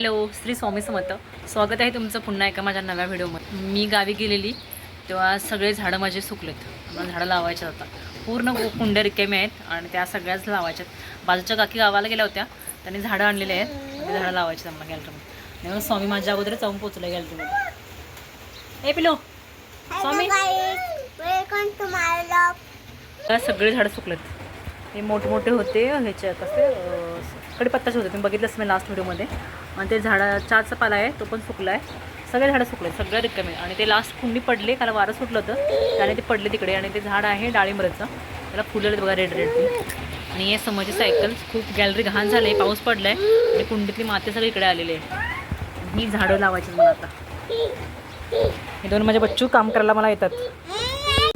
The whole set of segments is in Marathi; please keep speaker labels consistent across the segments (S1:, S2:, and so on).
S1: हॅलो श्री स्वामी समर्थ. स्वागत आहे तुमचं पुन्हा एका माझ्या नव्या व्हिडिओमध्ये. मी गावी गेलेली तेव्हा सगळे झाडं माझे सुकलेत. मला झाडं लावायचे आता पूर्ण कुंड्या रिकामी आहेत आणि त्या सगळ्याच लावायच्यात बाजूच्या काकी गावाला गेल्या होत्या. त्यांनी झाडं आणलेली आहेत. ते झाडं लावायची आम्हाला गॅलरीमध्ये तेव्हा स्वामी माझ्या अगोदर जाऊन पोचलं गॅलरीमध्ये ए पिलो स्वामी. सगळे झाडं सुकलेत. हे मोठमोठे होते ह्याचे कसे कडीपत्ताचे होते. तुम्ही बघितलंच मी लास्ट व्हिडिओमध्ये आणि ते झाडा चहाचा पाला आहे तो पण सुकला आहे सगळे झाडं सुकले सगळ्या रिकामे. आणि ते लास्ट कुंडी पडले कारण वारं सुटलं होतं. त्याने ते पडले तिकडे आणि ते झाड आहे डाळिंबरचं. त्याला फुलं बघा रेड रेड आणि हे समोरची सायकल खूप गॅलरी घाण झाली पाऊस पडला आहे आणि कुंडीतली माती सगळी इकडे आलेली आहे. ही झाडं लावायची मला आता. हे दोन माझे बच्चू काम करायला मला येतात.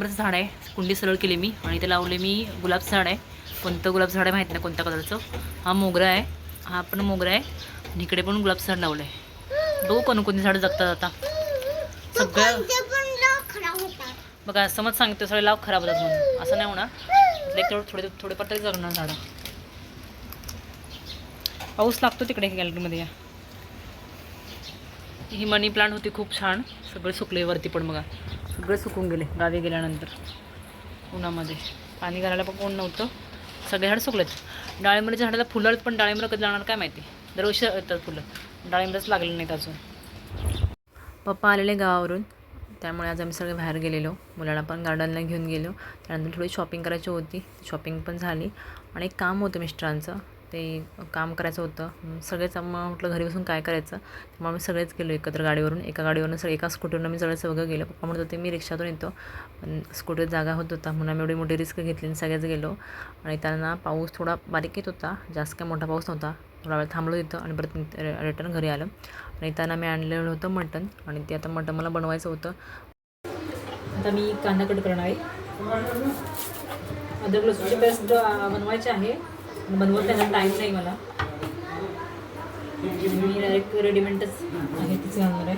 S1: झाड आहे कुंडी सरळ केली मी. आणि ते लावले मी गुलाबचं झाड आहे. कोणतं गुलाब झाड आहे माहीत नाही कोणत्या कलरचं हा मोगरा आहे. हा पण मोगरा आहे. आणि इकडे पण गुलाबचं झाड लावलं आहे बघू कोणकोणती झाडं जगतात आता. सगळं बघा समज सांगतो सगळे लाव खराब होतात म्हणून. असं नाही होणार. एक थोडे थोडेफार तरी जगणार झाडं. पाऊस लागतो तिकडे गॅलरीमध्ये या. ही मनी प्लांट होती खूप छान. सगळे सुकले वरती पण बघा. सगळे सुकून गेले. गावी गेल्यानंतर. उन्हामध्ये. पाणी घालायला पण कोण नव्हतं. सगळे झाडं सुकलेत. डाळिंबरीच्या झाडाला फुलं आहेत, पण डाळिंबर कधी लागणार काय माहिती? दरवर्षी येतात फुलं. डाळिंबरच लागले नाहीत अजून. पप्पा आलेले गावावरून. त्यामुळे आज आम्ही सगळे बाहेर गेलेलो. मुलाला पण गार्डनला घेऊन गेलो. त्यानंतर थोडी शॉपिंग करायची होती. शॉपिंग पण झाली. आणि एक काम होतं मिस्टरांचं. ते काम करायचं होतं. सगळेच मग म्हटलं घरी बसून काय करायचं? मग आम्ही सगळेच गेलो एकत्र गाडीवरून. एका गाडीवरून सगळे एका स्कूटरनं मी सगळं सगळं गेलो. पप्पा म्हणत होते मी रिक्षातून येतो. पण स्कूटीवर जागा होत होता. म्हणून आम्ही एवढी मोठी रिस्क घेतली आणि सगळेच गेलो. आणि त्यांना पाऊस थोडा बारीक येत होता. जास्त काय मोठा पाऊस नव्हता. थोडा वेळ थांबलो तिथं आणि परत रिटर्न घरी आलं. आणि त्यांना मी आणलेलं होतं मटण. आणि ते आता मटण मला बनवायचं होतं. आता मी कांदा कट करणार आहे. अदरक लसूणची पेस्ट बनवायची आहे. बनवत त्यांना टाईम नाही मला. म्हणजे मी डायरेक्ट रेडीमेडच आहे तीच घालणार आहे.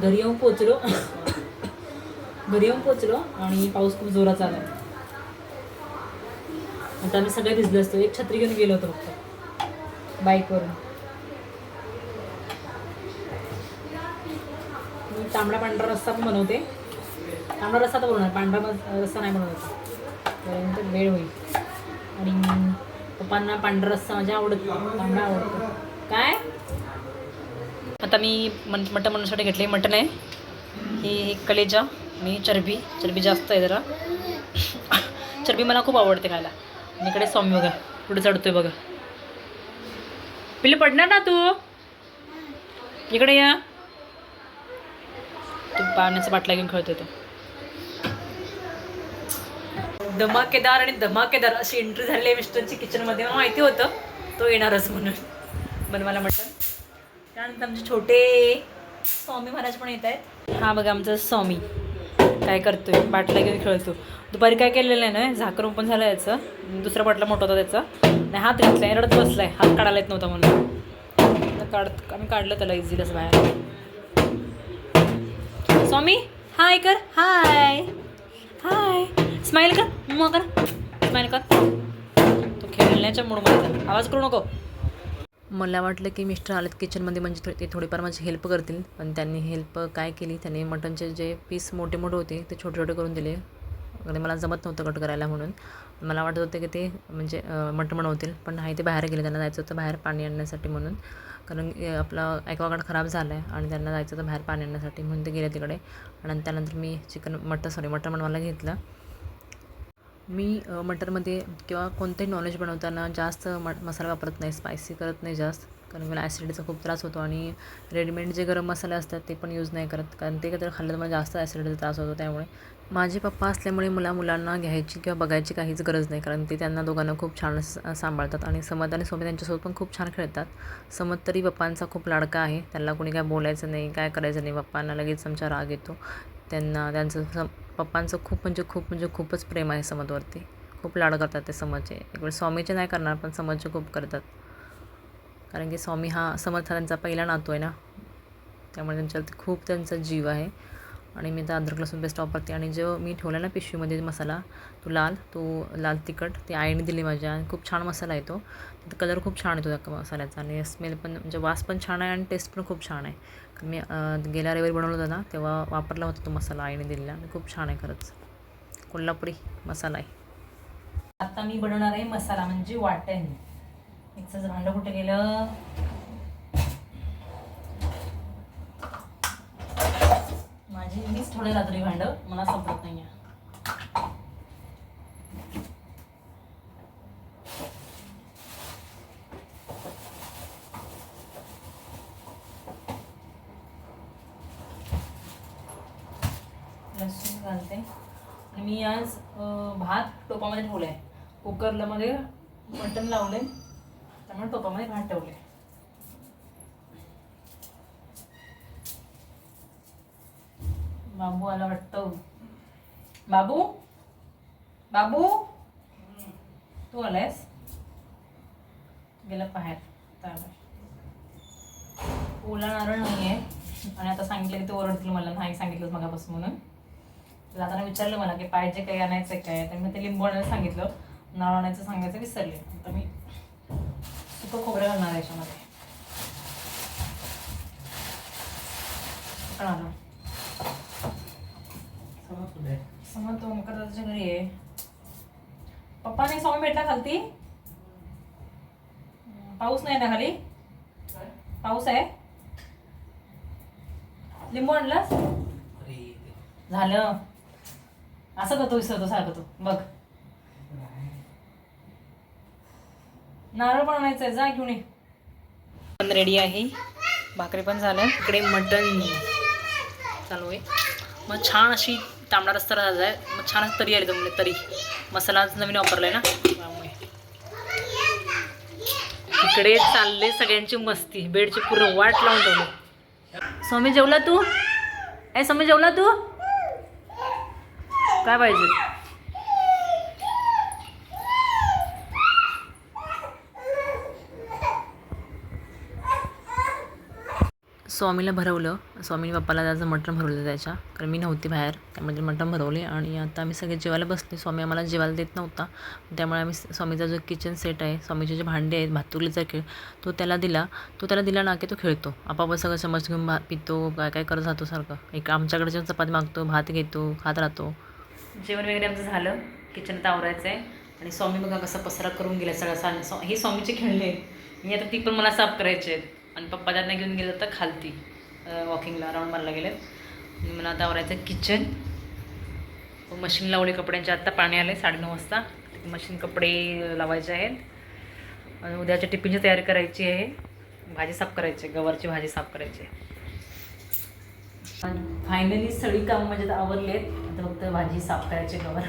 S1: घरी येऊन पोचलो घरी येऊन पोचलो आणि पाऊस खूप जोरात आला आता आम्ही सगळे भिजलो असतो. एक छत्री घेऊन गेलो होतो फक्त. बाईकवरून. मी तांबडा पांढरा रस्सा पण बनवते. तांबडा रस्सा तर बनवणार पांढरा रस्ता रस्सा नाही बनवत. तोपर्यंत वेळ होईल. आणि पप्पांना पांढरा रस्सा माझ्या आवडत तांबडा आवडतो. काय? आता मी मन मटण बनवण्यासाठी घेतले मटण आहे. हे कलेजा. आणि चरबी. चरबी जास्त आहे जरा. चरबी मला खूप आवडते खायला. आणि इकडे सौम्य बघा. पुढे चढतोय बघा. पिल्ले पडणार ना तू? इकडे या. तू पाण्याचा बाटला घेऊन खेळतोय तो. धमाकेदार आणि धमाकेदार अशी एंट्री झाली आहे मिस्टरची किचनमध्ये मला माहिती होतं. तो येणारच म्हणून. बनवायला मटण त्यानंतर आमचे छोटे स्वामी महाराज पण येत आहेत. हा बघा आमचा स्वामी. काय करतोय? बाटला घेऊन खेळतो दुपारी काय केलेलं आहे ना झाकण ओपन झालं याचं. दुसरा बाटला मोठा होता त्याचा. नाही हात घेतलाय रडत बसलाय. हात काढायला येत नव्हता म्हणून. काढ आम्ही काढलं त्याला इझीलच बाहेर. स्वामी हाय कर. हाय हाय स्माईल कर मग कर. स्माईल कर. तो खेळण्याच्या मूडमध्ये आवाज करू नको. मला वाटलं की मिस्टर आलेत किचनमध्ये म्हणजे थोडी ते थोडीफार माझी हेल्प करतील. पण त्यांनी हेल्प काय केली? त्यांनी मटनचे जे पीस मोठे मोठे होते ते छोटे छोटे करून दिले. आणि मला जमत नव्हतं कट करायला म्हणून. मला वाटत होतं की ते म्हणजे मटण बनवतील. पण नाही ते बाहेर गेले. त्यांना जायचं होतं बाहेर पाणी आणण्यासाठी म्हणून. कारण आपलं आपला ॲक्वागार्ड खराब झाला आहे आणि त्यांना जायचं होतं बाहेर पाणी आणण्यासाठी म्हणून ते गेले तिकडे. आणि त्यानंतर मी चिकन मटन सॉरी मटण बनवायला घेतलं. मी मटरमध्ये किंवा कोणतेही नॉनव्हेज बनवताना जास्त म मसाला वापरत नाही स्पायसी करत नाही जास्त. कारण मला ॲसिडीचा खूप त्रास होतो आणि रेडीमेड जे गरम मसाले असतात ते पण यूज नाही करत. कारण ते तर खाल्लं तर मला जास्त ॲसिडीचा त्रास होतो त्यामुळे. माझे पप्पा असल्यामुळे मला मुलांना घ्यायची किंवा बघायची काहीच गरज नाही. कारण ते त्यांना दोघांना खूप छान सांभाळतात आणि समत आणि सोबत त्यांच्यासोबत पण खूप छान खेळतात. समत तरी पप्पांचा खूप लाडका आहे. त्यांना कोणी काय बोलायचं नाही काय करायचं नाही. पप्पांना लगेच आमचा राग येतो. त्यांना त्यांचं सम पप्पांचं खूप म्हणजे खूप म्हणजे खूपच प्रेम आहे समजवरती. खूप लाड करतात ते समजचे. एक वेळ स्वामीचे नाही करणार पण समजचे खूप करतात. कारण की स्वामी हा समर्थ त्यांचा पहिला नातू आहे ना. त्यामुळे त्यांच्यावरती खूप त्यांचा जीव आहे. आणि मी आता अद्रक लसूण पेस्ट वापरते. आणि जो मी ठेवला ना पिशवीमध्ये मसाला तो लाल तो लाल तिखट ती आईने दिली माझ्या. आणि खूप छान मसाला आहे तो कलर खूप छान येतो त्या मसाल्याचा. आणि स्मेल पण म्हणजे वास पण छान आहे आणि टेस्ट पण खूप छान आहे. कारण मी गेल्या रविवारी बनवलं होतं ना तेव्हा वापरला होता तो मसाला आईने दिलेला. आणि खूप छान आहे खरंच. कोल्हापुरी मसाला आहे. आता मी बनवणार आहे मसाला म्हणजे वाटण. मिक्सरचं भांडं कुठे गेलं? माझी मीच थोडे रात्री भांडं मला संपत नाही आहे लसूण घालते. आणि मी आज भात टोपामध्ये ठेवला आहे कुकरला मध्ये मटण लावले त्यामुळे टोपामध्ये भात ठेवले बाबू आला वाटतं. बाबू? बाबू? तू आलायस? गेला बाहेर. चालेल. ओला नारळ नाही आहे आणि आता सांगितलं की ते ओरडतील मला. नाही सांगितलं मगापासून म्हणून. तर विचारलं मला की पाहिजे काय आणायचं आहे काय? तर मी ते लिंबू आणायला सांगितलं. नारळ आणायचं सांगायचं विसरले. आता मी सुकं खोबरं घालणार याच्यामध्ये. आलं समज तो ओमकार दादाच्या घरी आहे पप्पा नाही स्वामी भेटला खालती? पाऊस नाही ना खाली? पाऊस आहे? लिंबू आणलास? झालं. असं करतो विसरतो सारखं तो बघ. नारळ पण आणायचं आहे. जा घेऊन ये. पण रेडी आहे. भाकरी पण झालं. इकडे मटण चालू आहे. मग छान अशी तांबडा रस्ता झाला आहे. मग छान तरी आली जमले तरी. मसाला आज नवीन वापरला आहे ना. त्यामुळे. इकडे चालले सगळ्यांची मस्ती. बेडची पूर्ण वाट लावून ठेवली. स्वामी जेवला तू? ए स्वामी जेवला तू? काय पाहिजे? स्वामीला भरवलं. स्वामीने पप्पाला त्याचं मटण भरवलं त्याच्या. कारण मी नव्हती बाहेर त्यामुळे मटण भरवले आणि आता आम्ही सगळे जेवायला बसले. स्वामी आम्हाला जेवायला देत नव्हता. त्यामुळे आम्ही स्वामीचा जो किचन सेट आहे स्वामीचे जे भांडे आहेत भातुरलीचा खेळ तो त्याला दिला. तो त्याला दिला ना की तो खेळतो. आपाप सगळं चमच घेऊन भात पितो काय काय करत राहतो सारखं. एक आमच्याकडे जेव्हा चपाती मागतो भात घेतो खात राहतो. जेवण वगैरे आमचं झालं. किचन आवरायचं आहे आणि स्वामी बघा कसा पसरा करून गेला सगळा सा हे स्वामीचे खेळले मी आता ती पण मला साफ करायचे आहेत. आणि पप्पा त्यांना घेऊन गेले तर खालती वॉकिंगला राऊंड मारला गेले. आणि मला आता आवरायचं किचन मशीन लावली कपड्यांचे. आत्ता पाणी आले साडेनऊ वाजता. मशीन कपडे लावायचे आहेत. आणि उद्याच्या टिफिनची तयारी करायची आहे. भाजी साफ करायची आहे गवारची भाजी साफ करायची आहे. फायनली सगळी कामं म्हणजे आता आवरली आहेत. आता फक्त भाजी साफ करायची गवार.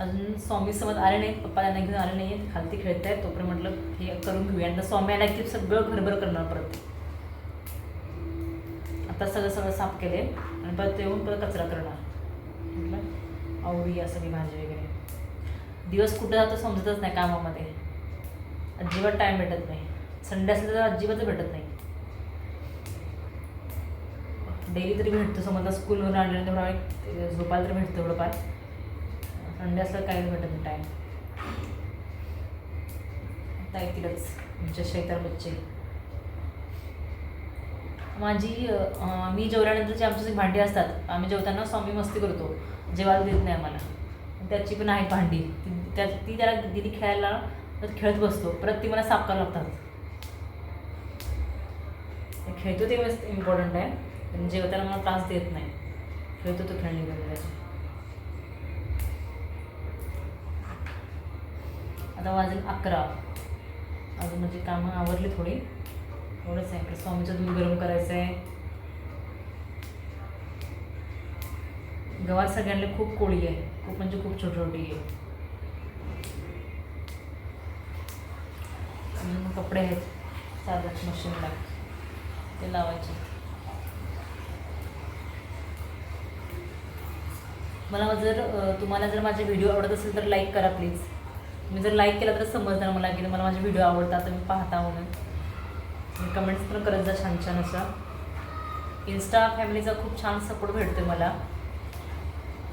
S1: अजून स्वामी समज आले नाहीत पप्पा त्यांना घेऊन आले नाही आहेत खालती खेळत आहेत तोपर्यंत म्हटलं हे करून घेऊया. आणि स्वामी आला की सगळं घरभर करणार परत. आता सगळं सगळं साफ केले आणि परत येऊन परत कचरा करणार. म्हटलं आवडूया सगळी भाजी वगैरे. दिवस कुठं जातो समजतच नाही कामामध्ये. अजिबात टाईम भेटत नाही. संडे असेल तर अजिबातच भेटत नाही. डेली तरी भेटतो समजा स्कूलवरून आणलं तेवढा एक झोपायला तर भेटतं थोडंफार. संडे असलं काहीच भेटत नाही टाईम आता येतीलच आमच्या शेतार बच्चे. माझी मी मी जे आमची जी भांडी असतात आम्ही जेवताना स्वामी मस्ती करतो. जेवायला देत नाही आम्हाला. त्याची पण आहे भांडी. ती त्या ती त्याला दिदी खेळायला तर खेळत बसतो. परत ती मला साफ करावं लागतात. खेळतो ते मस्त इम्पॉर्टंट आहे. पण जेवताना मला त्रास देत नाही. खेळतो तो खेळणी घेऊन त्याची आता वाजेल अकरा. अजून म्हणजे कामं आवरली थोडी. एवढंच आहे. स्वामीचं दूध गरम करायचं आहे गवार सगळ्यांना खूप कोळी आहे. खूप म्हणजे खूप छोटी छोटी आहे कपडे आहेत. चालत मशीनला ते लावायचे. मला जर तुम्हाला जर माझे व्हिडिओ आवडत असेल तर लाईक करा प्लीज. तुम्ही जर लाईक केला तर समजणार मला की मला माझे व्हिडिओ आवडतात तुम्ही पाहता म्हणून. कमेंट्स पण करत जा छान छान असा इन्स्टा फॅमिलीचा खूप छान सपोर्ट भेटतो मला.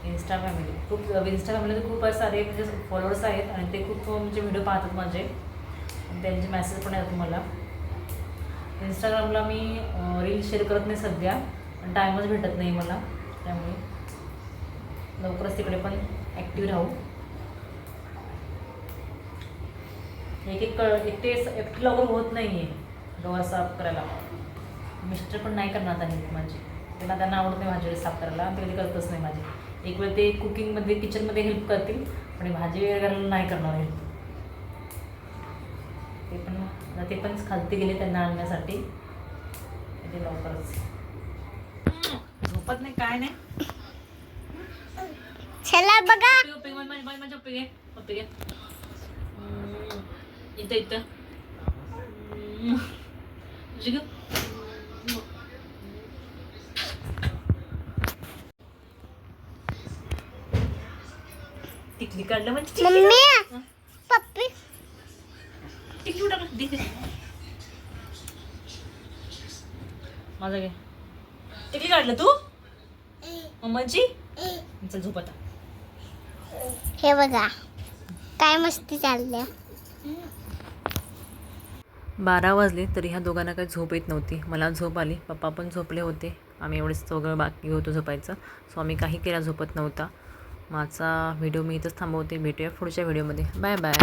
S1: इन्स्टा फॅमिली खूप इन्स्टा फॅमिली खूप सारे म्हणजे फॉलोअर्स आहेत आणि ते खूप म्हणजे व्हिडिओ पाहतात माझे. आणि त्यांचे मेसेज पण येतात मला. इंस्टाग्रामला मी रील शेअर करत नाही सध्या. आणि टाईमच भेटत नाही मला त्यामुळे. लवकरच तिकडे पण ॲक्टिव्ह राहू. एक एक एकटे एकटे लवकर होत नाही आहे डोळा साफ करायला मिस्टर पण नाही करणार आहेत माझे त्यांना त्यांना आवडत नाही भाजी साफ करायला ते कधी करतच नाही माझे एक वेळ ते कुकिंगमध्ये किचनमध्ये हेल्प करतील पण भाजी वगैरे नाही करणार हेल्प ते पण ते पण खालती गेले त्यांना आणण्यासाठी ते लवकरच झोपत नाही काय नाही
S2: चला बघा
S1: पप्पी, इथं इथं. तुझी. टिकली काढलं म्हणजे
S2: मम्मी पप्पी
S1: टिकली टाकलं? दे, दे. माझं घे टिकली काढलं तू मम्माची चल झोप आता
S2: हे बघा काय मस्ती चालल्या
S1: बारा वाजले तरी ह्या दोघांना काही झोप येत नव्हती. मला झोप आली. पप्पा पण झोपले होते. आम्ही एवढेच चौघं बाकी होतो झोपायचं. सो आम्ही काही केला झोपत नव्हता. माझा व्हिडिओ मी इथंच थांबवते. भेटूया पुढच्या व्हिडिओमध्ये. Bye bye.